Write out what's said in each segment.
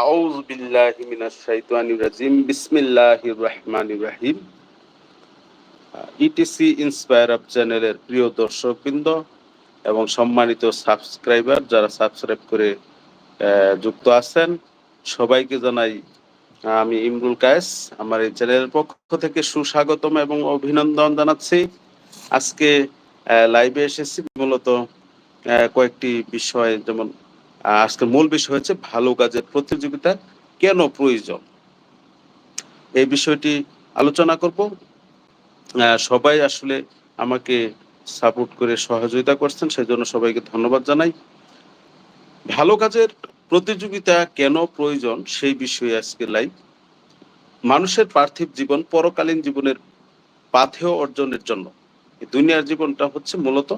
আউজ বিল্লাহি মিনাশ শাইতানির রাজিম। বিসমিল্লাহির রহমানির রহিম। ইটিসি ইন্সপায়ার আপ চ্যানেলের প্রিয় দর্শকবৃন্দ এবং সম্মানিত সাবস্ক্রাইবার যারা সাবস্ক্রাইব করে যুক্ত আছেন, সবাইকে জানাই আমি ইমরুল কায়েস। আমার এই চ্যানেলের পক্ষ থেকে সুস্বাগতম এবং অভিনন্দন জানাচ্ছি। আজকে লাইভে এসেছি। মূলত কয়েকটি বিষয় যেমন আজকের মূল বিষয় হচ্ছে ভালো কাজের প্রতিযোগিতা কেন প্রয়োজন? এই বিষয়টি আলোচনা করব। সবাই আসলে আমাকে সাপোর্ট করে সহযোগিতা করছেন, সেজন্য সবাইকে ধন্যবাদ জানাই। ভালো কাজের প্রতিযোগিতা কেন প্রয়োজন সেই বিষয়ে আজকে লাইভ মানুষের পার্থিব জীবন পরকালীন জীবনের পাথেয় অর্জনের জন্য। দুনিয়ার জীবনটা হচ্ছে মূলত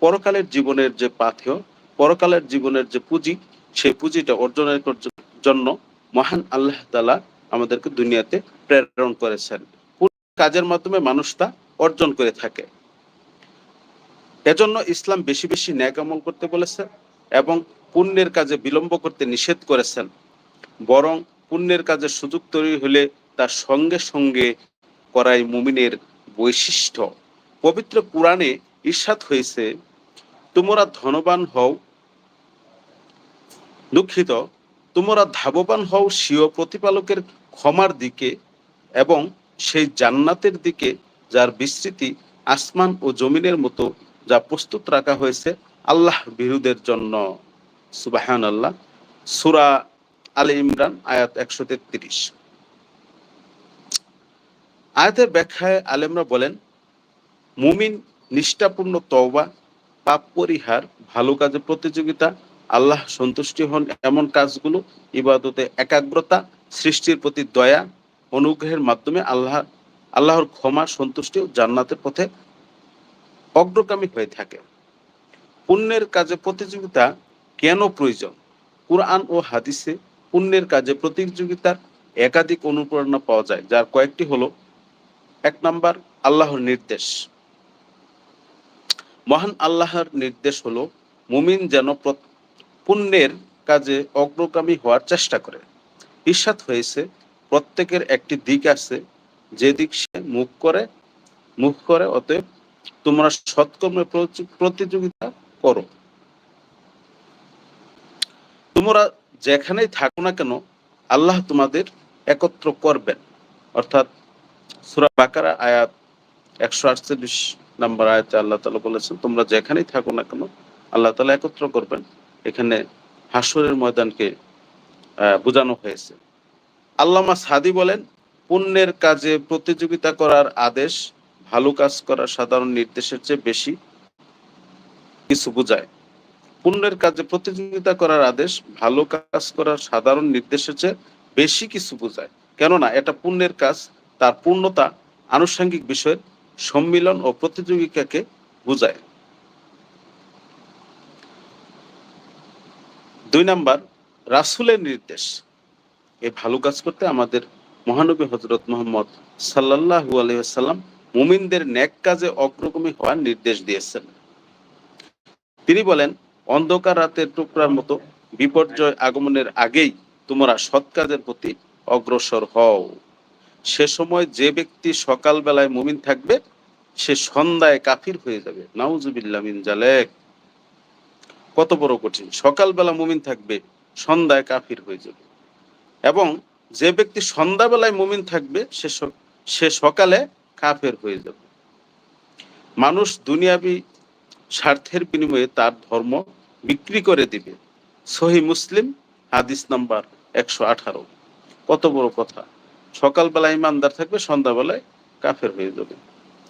পরকালের জীবনের যে পাথেয় পরকালের জীবনের যে পুঁজি, সেই পুঁজিটা অর্জনের জন্য মহান আল্লাহ তালা আমাদেরকে দুনিয়াতে প্রেরণ করেছেন। কাজের মাধ্যমে মানুষ তা অর্জন করে থাকে। এজন্য ইসলাম বেশি বেশি ন্যায় আমল করতে বলেছে এবং পুণ্যের কাজে বিলম্ব করতে নিষেধ করেছেন। বরং পুণ্যের কাজে সুযোগ তৈরি হলে তার সঙ্গে সঙ্গে করাই মুমিনের বৈশিষ্ট্য। পবিত্র কোরআনে ঈর্ষাদ হয়েছে, তোমরা ধনবান হও দুঃখিত, তোমরা ধাববান হও স্বীয় প্রতিপালকের ক্ষমার দিকে এবং সেই জান্নাতের দিকে যার বিস্তৃতি আসমান ও জমিনের মতো যা প্রস্তুত রাখা হয়েছে আল্লাহ বিরুদের জন্য। সুবাহান আল্লাহ সুরা আলী ইমরান, আয়াত একশো তেত্রিশ। আয়াতের ব্যাখ্যায় আলেমরা বলেন, মুমিন নিষ্ঠাপূর্ণ তওবা, পাপ পরিহার, ভালো কাজে প্রতিযোগিতা আল্লাহ সন্তুষ্টি হন এমন কাজগুলো, ইবাদতে একাগ্রতা, সৃষ্টির প্রতি দয়া, অনুগ্রহের মাধ্যমে আল্লাহ, আল্লাহর ক্ষমা, সন্তুষ্টি ও জান্নাতের পথে অগ্রগামী হয়ে থাকে। পুণ্যের কাজে প্রতিযোগিতা কেন প্রয়োজন? কুরআন ও হাদিসে পুণ্যের কাজে প্রতিযোগিতার একাধিক অনুপ্রেরণা পাওয়া যায়, যার কয়েকটি হলো, এক নাম্বার, আল্লাহর নির্দেশ। মহান আল্লাহর নির্দেশ হলো, মুমিন যেন পুণ্যের কাজে অগ্রগামী হওয়ার চেষ্টা করে। ঈর্ষাদ হয়েছে, প্রত্যেকের একটি দিক আছে, যে দিক সে মুখ করে মুখ করে, অতএব তোমরা সৎকর্মে প্রতিযোগিতা করো। তোমরা যেখানেই থাকো না কেন, আল্লাহ তোমাদের একত্র করবেন। অর্থাৎ সূরা বাকারা আয়াত একশো আটচল্লিশ নাম্বার আয়াতে আল্লাহ তালা বলেছেন, তোমরা যেখানেই থাকো না কেন, আল্লাহ তালা একত্র করবেন। এখানে হাসরের ময়দানকে বোঝানো হয়েছে। আল্লামা সাদি বলেন, পুণ্যের কাজে প্রতিযোগিতা করার আদেশ, ভালো কাজ করার সাধারণ নির্দেশের চেয়ে বেশি কিছু বোঝায়। পুণ্যের কাজে প্রতিযোগিতা করার আদেশ, ভালো কাজ করার সাধারণ নির্দেশের চেয়ে বেশি কিছু বোঝায়। কেননা, এটা পুণ্যের কাজ, তার পূর্ণতা আনুষঙ্গিক বিষয়ের সম্মিলন ও প্রতিযোগিতাকে বোঝায়। দুই নাম্বার, রাসূলের নির্দেশ। এই ভালো কাজ করতে আমাদের মহানবী হজরত মোহাম্মদ সাল্লাল্লাহু আলাইহি ওয়াসাল্লাম মুমিনদের নেক কাজে অগ্রগামী হওয়ার নির্দেশ দিয়েছেন। তিনি বলেন, অন্ধকার রাতের টুকরার মতো বিপর্যয় আগমনের আগেই তোমরা সৎ কাজের প্রতি অগ্রসর হও। সে সময় যে ব্যক্তি সকালবেলায় মুমিন থাকবে, সে সন্ধ্যায় কাফির হয়ে যাবে। নাউজুবিল্লাহ মিন জালেক কত বড় কঠিন। সকালবেলা মুমিন থাকবে, সন্ধ্যায় কাফির হয়ে যাবে। এবং যে ব্যক্তি সন্ধ্যাবেলায় মুমিন থাকবে, সে সে সকালে কাফের হয়ে যাবে। মানুষ দুনিয়াবি স্বার্থের বিনিময়ে তার ধর্ম বিক্রি করে দিবে। সহি মুসলিম, হাদিস নাম্বার একশো আঠারো। কত বড় কথা। সকালবেলায় ইমানদার থাকবে, সন্ধ্যাবেলায় কাফের হয়ে যাবে।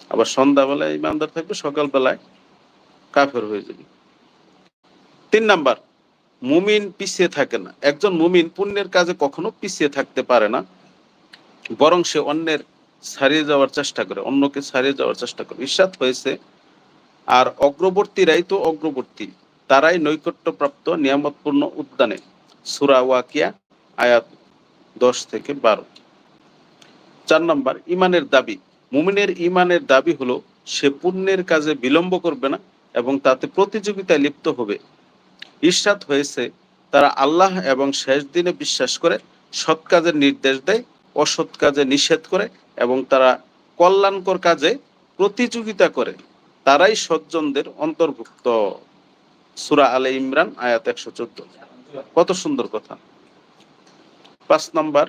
আবার সন্ধ্যাবেলায় ইমানদার থাকবে, সকালবেলায় কাফের হয়ে যাবে। তিন নাম্বার, মুমিন পিছিয়ে থাকে না। একজন মুমিন পুণ্যের কাজে কখনো পিছিয়ে থাকতে পারে না, বরং সে অন্যের ছাড়িয়ে যাওয়ার চেষ্টা করে, অন্যকে ছাড়িয়ে যাওয়ার চেষ্টা করে। ঈর্ষাদ হয়েছে, আর অগ্রবর্তীরাই তো অগ্রবর্তী, তারাই নৈকট্যপ্রাপ্ত, নিয়ামতপূর্ণ উদ্যানে। সুরা ওয়াকিয়া, আয়াত দশ থেকে বারো। চার নম্বর, ইমানের দাবি, মুমিনের ইমানের দাবি হলো, সে পুণ্যের কাজে বিলম্ব করবে না এবং তাতে প্রতিযোগিতায় লিপ্ত হবে। ঈর্ষাদ হয়েছে, তারা আল্লাহ এবং শেষ দিনে বিশ্বাস করে, সৎ কাজের নির্দেশ দেয়, অসৎ কাজে নিষেধ করে এবং তারা কল্যাণকর কাজে প্রতিযোগিতা করে। তারাই সজ্জনদের অন্তর্ভুক্ত। সুরা আলে ইমরান, আয়াত একশো চোদ্দ। কত সুন্দর কথা। পাঁচ নম্বর,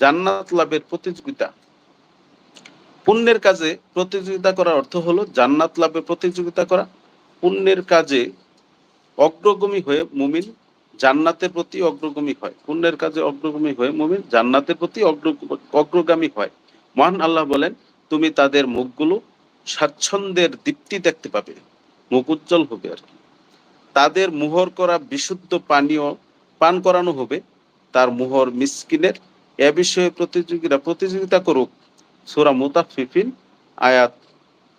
জান্নাত লাভের প্রতিযোগিতা। পুণ্যের কাজে প্রতিযোগিতা করার অর্থ হলো জান্নাত লাভে প্রতিযোগিতা করা। পুণ্যের কাজে অগ্রগামী হয়ে মুমিন জান্নাতের প্রতি অগ্রগমী হয়। পুণ্যের কাজে অগ্রগমী হয়ে মুমিন জান্নাতের প্রতি অগ্র- অগ্রগামী হয়। মহান আল্লাহ বলেন, তুমি তাদের মুখগুলো স্বাচ্ছন্দ্যের দীপ্তি দেখতে পাবে। মুখ উজ্জ্বল হবে আর কি। তাদের মুহর করা বিশুদ্ধ পানীয় পান করানো হবে। তার মুহর মিসকিনের এ বিষয়ে প্রতিযোগীরা প্রতিযোগিতা করুক। সুরা মুতাফিফিন আয়াত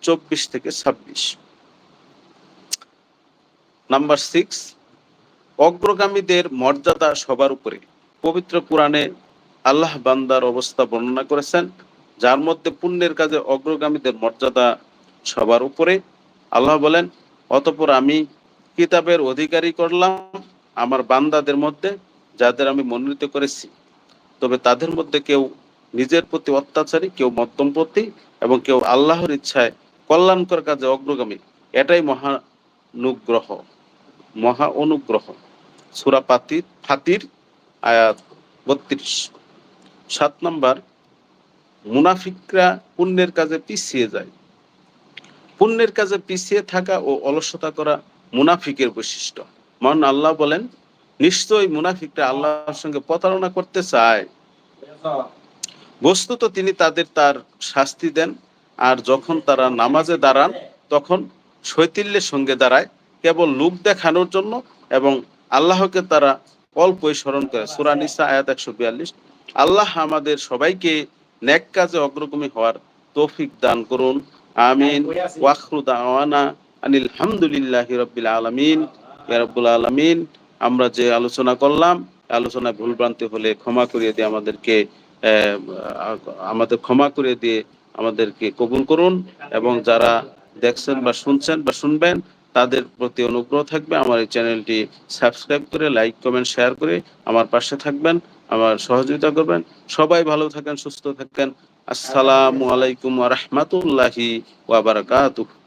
চব্বিশ থেকে ছাব্বিশ। নাম্বার সিক্স, অগ্রগামীদের মর্যাদা সবার উপরে। পবিত্র পুরাণে আল্লাহ বান্দার অবস্থা বর্ণনা করেছেন, যার মধ্যে পুণ্যের কাজে অগ্রগামীদের মর্যাদা সবার উপরে। আল্লাহ বলেন, অতপর আমি কিতাবের অধিকারী করলাম আমার বান্দাদের মধ্যে, যাদের আমি মনোনীত করেছি। তবে তাদের মধ্যে কেউ নিজের প্রতি অত্যাচারী, কেউ মধ্যমপন্থী এবং কেউ আল্লাহর ইচ্ছায় কল্যাণকর কাজে অগ্রগামী। এটাই মহানুগ্রহ মহা অনুগ্রহ। সুরা পাতির ফাতির আয়াত বত্রিশ। সাত নাম্বার, মুনাফিকরা পুণ্যের কাজে পিছিয়ে যায়। পুণ্যের কাজে পিছিয়ে থাকা ও অলসতা করা মুনাফিকের বৈশিষ্ট্য। মহান আল্লাহ বলেন, নিশ্চয়ই মুনাফিকরা আল্লাহর সঙ্গে প্রতারণা করতে চায়। বস্তুত তিনি তাদের তার শাস্তি দেন, আর যখন তারা নামাজে দাঁড়ান, তখন শৈতিল্যের সঙ্গে দাঁড়ায়, কেবল লোক দেখানোর জন্য এবং আল্লাহকে তারা অল্পই স্মরণ করে। সুরা নিসা আয়াত একশো বিয়াল্লিশ, আল্লাহ আমাদের সবাইকে নেক কাজে অগ্রগমী হওয়ার তৌফিক দান করুন। আমিন। ওয়াখরু আনিল হামদুলিল্লাহি রাব্বিল আলামিন। রাব্বুল আলামিন। আমরা যে আলোচনা করলাম আলোচনায় ভুলভ্রান্তি হলে ক্ষমা করিয়ে দিয়ে আমাদেরকে আমাদের ক্ষমা করে দিয়ে আমাদেরকে কবুল করুন এবং যারা দেখছেন বা শুনছেন বা শুনবেন, তাদের প্রতি অনুগ্রহ থাকবে। আমার এই চ্যানেলটি সাবস্ক্রাইব করে, লাইক, কমেন্ট, শেয়ার করে আমার পাশে থাকবেন, আমার সহযোগিতা করবেন। সবাই ভালো থাকেন, সুস্থ থাকেন। আসসালামু আলাইকুম রহমতুল্লাহি ওয়াবারাকাতুহ ওয়া বারাকাতুহু।